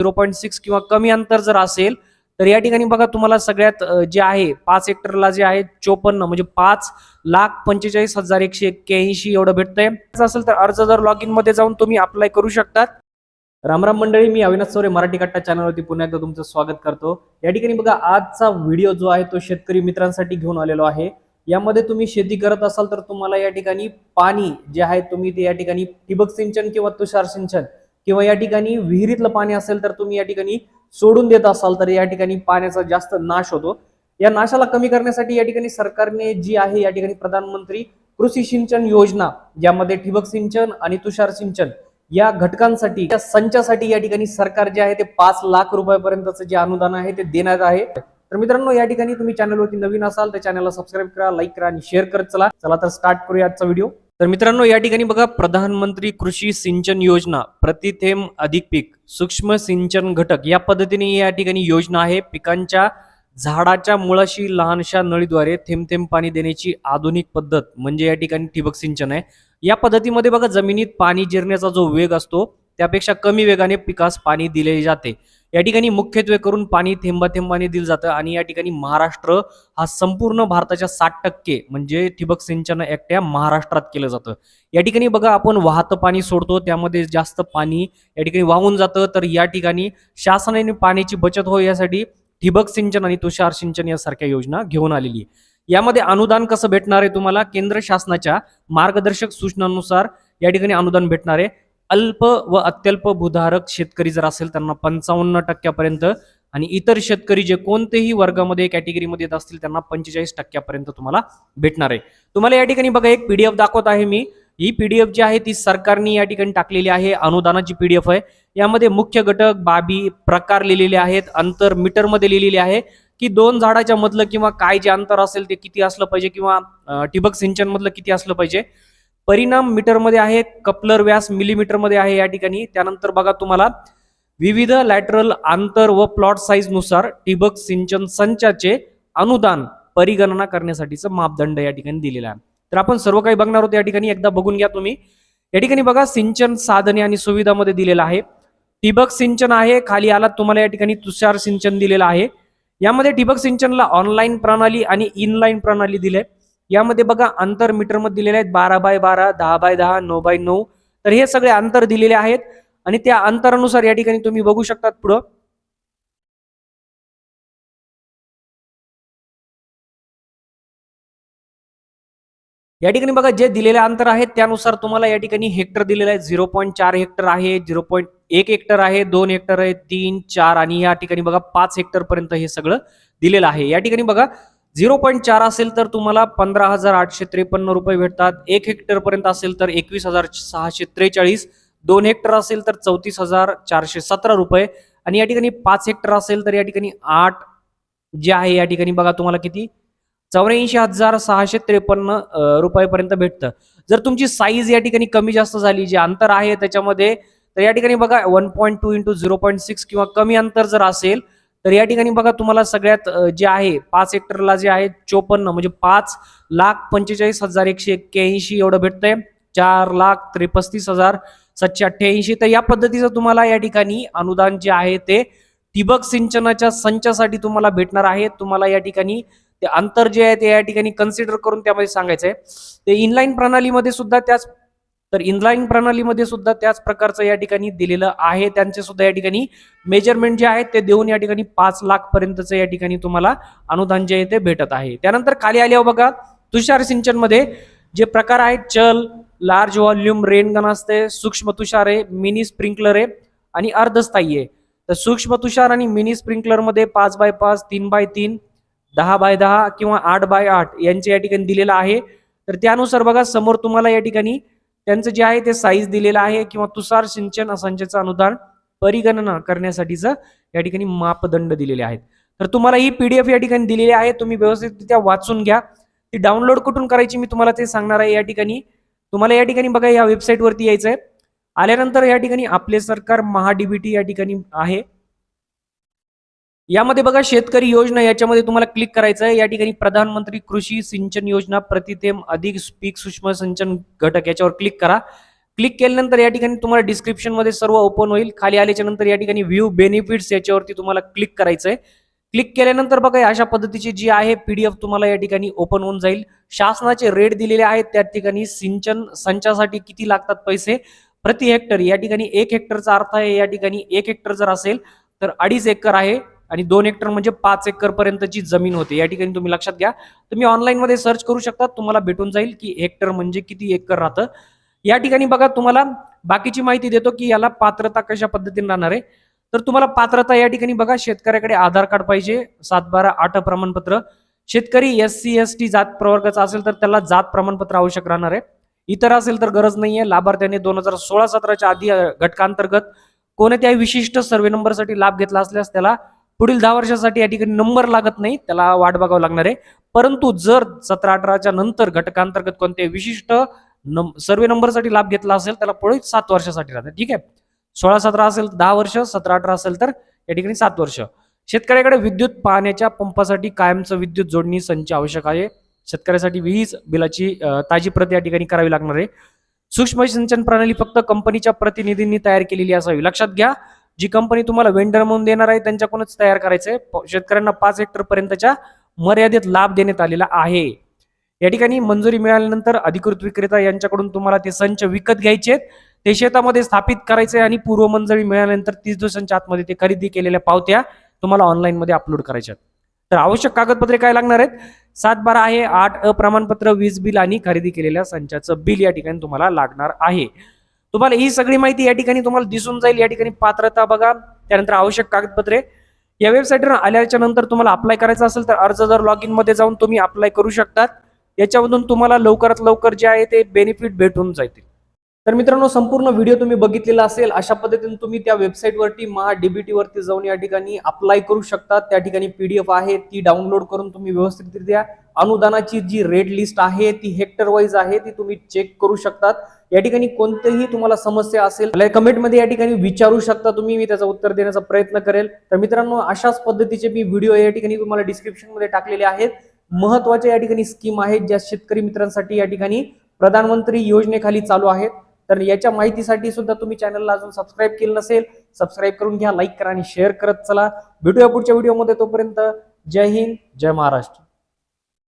Zero point six किंवा कमी अंतर जर असेल तर या ठिकाणी बघा तुम्हाला सगळ्यात जे आहे पाच हेक्टरला जे आहे चोपन्न म्हणजे पाच लाख पंचेचाळीस हजार एकशे एक्क्याऐंशी एवढं भेटतंय. असेल तर अर्जदार लॉग इनमध्ये जाऊन तुम्ही अप्लाय करू शकतात. रामराम मंडळी मी अविनाश चौरे मराठी कट्टा चॅनलवरती पुन्हा एकदा तुमचं स्वागत करतो. या ठिकाणी बघा आजचा व्हिडिओ जो आहे तो शेतकरी मित्रांसाठी घेऊन आलेलो आहे. यामध्ये तुम्ही शेती करत असाल तर तुम्हाला या ठिकाणी पाणी जे आहे तुम्ही ते या ठिकाणी ठिबक सिंचन किंवा तुषार सिंचन किंवा या ठिकाणी विहिरीतलं पाणी असेल तर तुम्ही या ठिकाणी सोडून देत असाल तर या ठिकाणी पाण्याचा जास्त नाश होतो. या नाशाला कमी करण्यासाठी या ठिकाणी सरकारने जी आहे या ठिकाणी प्रधानमंत्री कृषी सिंचन योजना ज्यामध्ये ठिबक सिंचन आणि तुषार सिंचन या घटकांसाठी या संचासाठी या ठिकाणी सरकार जे आहे ते पाच लाख रुपयापर्यंतचं जे अनुदान आहे ते देण्यात आहे. तर मित्रांनो या ठिकाणी तुम्ही चॅनलवरती नवीन असाल तर चॅनलला सबस्क्राईब करा लाईक करा आणि शेअर करत चला. चला तर स्टार्ट करूया आजचा व्हिडिओ तर मित्रांनो या ठिकाणी बघा प्रधानमंत्री कृषी सिंचन योजना प्रतिथेम अधिक पीक सूक्ष्म सिंचन घटक या पद्धतीने या ठिकाणी योजना आहे. पिकांच्या झाडाच्या मुळाशी लहानशा नळीद्वारे थेंब थेंब पाणी देण्याची आधुनिक पद्धत म्हणजे या ठिकाणी ठिबक सिंचन आहे. या पद्धतीमध्ये बघा जमिनीत पाणी जिरण्याचा जो वेग असतो त्यापेक्षा कमी वेगाने पिकास पाणी दिले जाते. या ठिकाणी मुख्यत्वे करून पाणी थेंबा थेंबाने दिलं जातं आणि या ठिकाणी महाराष्ट्र हा संपूर्ण भारताच्या साठ टक्के म्हणजे ठिबक सिंचन एकट्या महाराष्ट्रात केलं जातं. या ठिकाणी बघा आपण वाहतं पाणी सोडतो त्यामध्ये जास्त पाणी या ठिकाणी वाहून जातं. तर या ठिकाणी शासनाने पाण्याची बचत हो यासाठी ठिबक सिंचन आणि तुषार सिंचन यासारख्या योजना घेऊन आलेली आहे. यामध्ये अनुदान कसं भेटणार आहे तुम्हाला? केंद्र शासनाच्या मार्गदर्शक सूचनांनुसार या ठिकाणी अनुदान भेटणार आहे. अल्प व अत्यल्प भूधारक शेतकरी जर असेल त्यांना पंचावन्न टक्क्यापर्यंत आणि इतर शेतकरी जे कोणतेही वर्गामध्ये कॅटेगरीमध्ये येत असतील त्यांना पंचेचाळीस टक्क्यापर्यंत तुम्हाला भेटणार आहे. तुम्हाला या ठिकाणी बघा एक पीडीएफ दाखवत आहे मी. ही पीडीएफ जी आहे ती सरकारने या ठिकाणी टाकलेली आहे. अनुदानाची पीडीएफ आहे. यामध्ये मुख्य घटक बाबी प्रकार लिहिलेले आहेत. अंतर मीटरमध्ये लिहिलेले आहे की दोन झाडाच्या मधलं किंवा काय जे अंतर असेल ते किती असलं पाहिजे किंवा ठिबक सिंचन मधलं किती असलं पाहिजे. परिणाम मीटरमध्ये आहे कपलर व्यास मिलीमीटरमध्ये आहे या ठिकाणी. त्यानंतर बघा तुम्हाला विविध लॅटरल आंतर व प्लॉट साईजनुसार ठिबक सिंचन संचाचे अनुदान परिगणना करण्यासाठीचं मापदंड या ठिकाणी दिलेला आहे. तर आपण सर्व काही बघणार आहोत या ठिकाणी एकदा बघून घ्या तुम्ही. या ठिकाणी बघा सिंचन साधने आणि सुविधामध्ये दिलेलं आहे. ठिबक सिंचन आहे खाली आलात तुम्हाला या ठिकाणी तुषार सिंचन दिलेलं आहे. यामध्ये ठिबक सिंचनला ऑनलाईन प्रणाली आणि इनलाईन प्रणाली दिले. यामध्ये बघा अंतर मीटरमध्ये दिलेले आहेत बारा बाय बारा दहा बाय दहा नऊ बाय नऊ. तर हे सगळे अंतर दिलेले आहेत आणि त्या अंतरानुसार या ठिकाणी तुम्ही बघू शकतात पुढं. या ठिकाणी बघा जे दिलेले अंतर आहेत त्यानुसार तुम्हाला या ठिकाणी हेक्टर दिलेलं आहे. झिरो पॉईंट चार हेक्टर आहे झिरो पॉईंट एक हेक्टर आहे दोन हेक्टर आहे तीन चार आणि या ठिकाणी बघा पाच हेक्टर पर्यंत हे सगळं दिलेलं आहे. या ठिकाणी बघा झिरो पॉईंट चार असेल तर तुम्हाला पंधरा हजार आठशे त्रेपन्न रुपये भेटतात. एक हेक्टरपर्यंत असेल तर एकवीस हजार सहाशे त्रेचाळीस. दोन हेक्टर असेल तर चौतीस हजार चारशे सतरा रुपये. आणि या ठिकाणी पाच हेक्टर असेल तर या ठिकाणी आठ जे आहे या ठिकाणी बघा तुम्हाला किती? चौऱ्याऐंशी हजार सहाशे त्रेपन्न रुपयापर्यंत भेटतं. जर तुमची साईज या ठिकाणी कमी जास्त झाली जे अंतर आहे त्याच्यामध्ये तर या ठिकाणी बघा one point two into zero point six किंवा कमी अंतर जर असेल तर या ठिकाणी बघा तुम्हाला सगळ्यात जे आहे पाच हेक्टरला जे आहे चोपन्न म्हणजे पाच लाख पंचेचाळीस हजार एकशे एक्क्याऐंशी एवढं भेटतंय. चार लाख त्रेपस्तीस हजार सातशे अठ्ठ्याऐंशी. तर या पद्धतीचं तुम्हाला या ठिकाणी अनुदान जे आहे ते ठिबक सिंचनाच्या संचासाठी तुम्हाला भेटणार आहे. तुम्हाला या ठिकाणी ते अंतर जे आहे ते या ठिकाणी कन्सिडर करून त्यामध्ये सांगायचं आहे ते इनलाईन प्रणालीमध्ये सुद्धा त्याच तर इनलाईन प्रणालीमध्ये सुद्धा त्याच प्रकारचं या ठिकाणी दिलेलं आहे. त्यांचे सुद्धा या ठिकाणी मेजरमेंट जे आहे ते देऊन या ठिकाणी पाच लाख पर्यंतचं या ठिकाणी तुम्हाला अनुदान जे आहे ते भेटत आहे. त्यानंतर खाली आल्यावर हो बघा तुषार सिंचनमध्ये जे प्रकार आहेत चल लार्ज व्हॉल्यूम रेनगन असते सूक्ष्म तुषार आहे मिनी स्प्रिंकलर आहे आणि अर्धस्थायी आहे. तर सूक्ष्म तुषार आणि मिनी स्प्रिंकलरमध्ये पाच बाय पाच तीन बाय तीन दहा बाय दहा किंवा आठ बाय आठ यांचे या ठिकाणी दिलेलं आहे. तर त्यानुसार बघा समोर तुम्हाला या ठिकाणी त्यांचं जे आहे ते साईज दिलेलं आहे किंवा तुषार सिंचन संचाचं अनुदान परिगणना करण्यासाठीचं या ठिकाणी मापदंड दिलेले आहेत. तर तुम्हाला ही पीडीएफ या ठिकाणी दिलेली आहे तुम्ही व्यवस्थितरित्या वाचून घ्या. ती डाउनलोड कुठून करायची मी तुम्हाला ते सांगणार आहे या ठिकाणी. तुम्हाला या ठिकाणी बघा या वेबसाईटवरती यायचं आहे आल्यानंतर या ठिकाणी आपले सरकार महाडीबीटी या ठिकाणी आहे. यामध्ये बघा शेतकरी योजना याच्यामध्ये तुम्हाला क्लिक करायचं आहे. या ठिकाणी प्रधानमंत्री कृषी सिंचन योजना प्रतिथेम अधिक पीक सूक्ष्म सिंचन घटक याच्यावर क्लिक करा. क्लिक केल्यानंतर या ठिकाणी तुम्हाला डिस्क्रिप्शनमध्ये सर्व ओपन होईल. खाली आल्याच्यानंतर या ठिकाणी व्ह्यू बेनिफिट्स याच्यावरती तुम्हाला क्लिक करायचं आहे. क्लिक केल्यानंतर बघा अशा पद्धतीची जी आहे पीडीएफ तुम्हाला या ठिकाणी ओपन होऊन जाईल. शासनाचे रेट दिलेले आहेत त्या ठिकाणी सिंचन संचासाठी किती लागतात पैसे? प्रति हेक्टर या ठिकाणी एक हेक्टरचा अर्थ आहे या ठिकाणी एक हेक्टर जर असेल तर अडीच एकर आहे. आणि दोन हेक्टर म्हणजे पाच एकर पर्यंतची जमीन होते. या ठिकाणी तुम्ही लक्षात घ्या. तुम्ही ऑनलाईनमध्ये सर्च करू शकता. तुम्हाला भेटून जाईल की हेक्टर म्हणजे किती एकर राहतं. या ठिकाणी बघा तुम्हाला बाकीची माहिती देतो की याला पात्रता कशा पद्धतीने राहणार आहे. तर तुम्हाला पात्रता या ठिकाणी बघा. शेतकऱ्याकडे आधार कार्ड पाहिजे. सात बारा आठ प्रमाणपत्र. शेतकरी एस सी एस टी जात प्रवर्गाचा असेल तर त्याला जात प्रमाणपत्र आवश्यक राहणार आहे. इतर असेल तर गरज नाहीये. लाभार्थ्याने दोन हजार सोळा सतराच्या आधी घटकांतर्गत कोणत्याही विशिष्ट सर्वे नंबरसाठी लाभ घेतला असल्यास त्याला पुढील दहा वर्षासाठी या ठिकाणी नंबर लागत नाही त्याला वाट बघावं लागणार आहे. परंतु जर सतरा अठराच्या नंतर घटकांतर्गत कोणते विशिष्ट नम सर्वे नंबरसाठी लाभ घेतला असेल त्याला पुढे सात वर्षासाठी राहते ठीक आहे? सोळा सतरा असेल तर दहा वर्ष सतरा अठरा असेल तर या ठिकाणी सात वर्ष. शेतकऱ्याकडे विद्युत पाण्याच्या पंपासाठी कायमचं विद्युत जोडणी संच आवश्यक आहे. शेतकऱ्यासाठी वीज बिलाची ताजी प्रत या ठिकाणी करावी लागणार आहे. सूक्ष्म सिंचन प्रणाली फक्त कंपनीच्या प्रतिनिधींनी तयार केलेली असावी. लक्षात घ्या जी कंपनी तुम्हाला वेंडर म्हणून देणार आहे त्यांच्याकडूनच तयार करायचंय. शेतकऱ्यांना पाच हेक्टर पर्यंतच्या मर्यादित लाभ देण्यात आलेला आहे. या ठिकाणी मंजुरी मिळाल्यानंतर अधिकृत विक्रेता यांच्याकडून तुम्हाला ते संच विकत घ्यायचे ते शेतामध्ये स्थापित करायचे आणि पूर्व मंजुरी मिळाल्यानंतर तीस दिवसांच्या आतमध्ये ते खरेदी केलेल्या पावत्या तुम्हाला ऑनलाईनमध्ये अपलोड करायच्या तर आवश्यक कागदपत्रे काय लागणार आहेत? सात बारा आहे आठ अप्रमाणपत्र वीज बिल आणि खरेदी केलेल्या संचाचं बिल या ठिकाणी तुम्हाला लागणार आहे. तुम्हाला ही सगळी माहिती या ठिकाणी तुम्हाला दिसून जाईल या ठिकाणी पात्रता बघा. त्यानंतर आवश्यक कागदपत्रे. या वेबसाईटवर आल्याच्यानंतर तुम्हाला अप्लाय करायचं असेल तर अर्जदार लॉग इनमध्ये जाऊन तुम्ही अप्लाय करू शकतात. याच्यामधून तुम्हाला लवकरात लवकर जे आहे ते बेनिफिट भेटून जातील. तर मित्रांनो संपूर्ण व्हिडिओ तुम्ही बघितलेला असेल अशा पद्धतीने तुम्ही त्या वेबसाईटवरती महा डीबीटी वरती जाऊन या ठिकाणी अप्लाय करू शकता त्या ठिकाणी पीडीएफ आहे ती डाउनलोड करून तुम्ही व्यवस्थितरित्या अनुदानाची जी रेड लिस्ट आहे ती हेक्टर वाईज आहे ती तुम्ही चेक करू शकतात. या ठिकाणी कोणतीही तुम्हाला समस्या असेल मला कमेंटमध्ये या ठिकाणी विचारू शकता तुम्ही मी त्याचं उत्तर देण्याचा प्रयत्न करेल. तर मित्रांनो अशाच पद्धतीचे मी व्हिडिओ या ठिकाणी तुम्हाला डिस्क्रिप्शनमध्ये टाकलेले आहेत. महत्त्वाच्या या ठिकाणी स्कीम आहेत ज्या शेतकरी मित्रांसाठी या ठिकाणी प्रधानमंत्री योजनेखाली चालू आहेत. तर याच्या माहितीसाठी सुद्धा तुम्ही चॅनलला अजून सबस्क्राईब केलं नसेल सबस्क्राईब करून घ्या लाईक करा आणि शेअर करत चला. भेटूया पुढच्या व्हिडिओमध्ये तोपर्यंत. जय हिंद जय महाराष्ट्र.